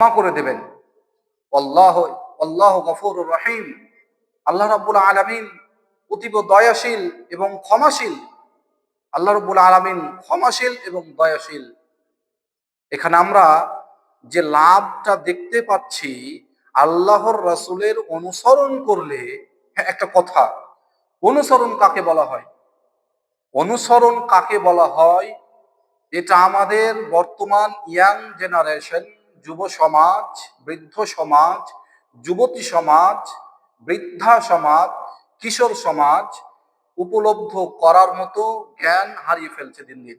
ক্ষমা করে দেবেন। আল্লাহ আল্লাহ গফুর রহিম। আল্লাহ রাব্বুল আলামিন অতীব দয়াশীল এবং ক্ষমাশীল। আল্লাহ রব্বুল আলামিন ক্ষমাশীল এবং দয়াশীল। এখানে আমরা যে লাভটা দেখতে পাচ্ছি আল্লাহর রাসূলের অনুসরণ করলে হ্যাঁ, একটা কথা। অনুসরণ কাকে বলা হয়? অনুসরণ কাকে বলা হয়? এটা আমাদের বর্তমান ইয়াং জেনারেশন যুব সমাজ বৃদ্ধ সমাজ যুবতী সমাজ বৃদ্ধা সমাজ কিশোর সমাজ উপলব্ধ করার মতো জ্ঞান হারিয়ে ফেলছে দিন দিন।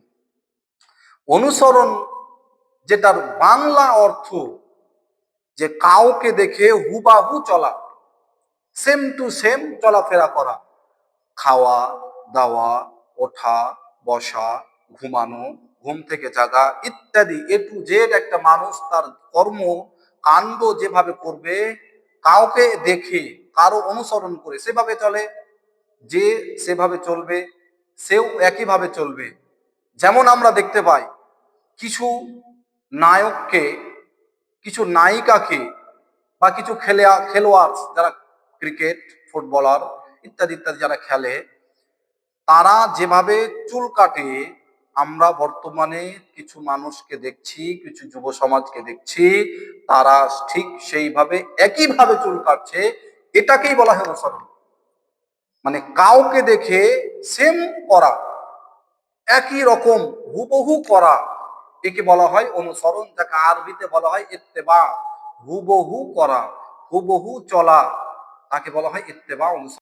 অনুসরণ, যেটার বাংলা অর্থ যে কাউকে দেখে হুবাহু চলা সেম টু সেম চলাফেরা করা, খাওয়া, দাওয়া, ওঠা, বসা, ঘুমানো ঘুম থেকে জাগা, ইত্যাদি। এ টু জেড একটা মানুষ তার কর্ম, কাণ্ড যেভাবে করবে, কাউকে দেখে, কারও অনুসরণ করে সেভাবে চলে, যে সেভাবে চলবে, সেও একইভাবে চলবে। যেমন আমরা দেখতে পাই, কিছু নায়ককে, কিছু নায়িকাকে বা কিছু খেলে, খেলোয়াড় যারা ক্রিকেট, ফুটবলার, ইত্যাদি ইত্যাদি যারা খেলে, তারা যেভাবে চুল কাটে আমরা বর্তমানে কিছু মানুষকে দেখছি, কিছু যুব সমাজকে দেখছি, তারা ঠিক সেইভাবে, একইভাবে চুল কাটছে, এটাকেই বলা হয় অনুসরণ। মানে কাউকে দেখে সেম করা, একই রকম হুবহু করা, একে বলা হয় অনুসরণ, যাকে আরবিতে বলা হয় ইত্তেবা, হুবহু করা, হুবহু চলা, তাকে বলা হয় ইত্তেবা, অনুসরণ।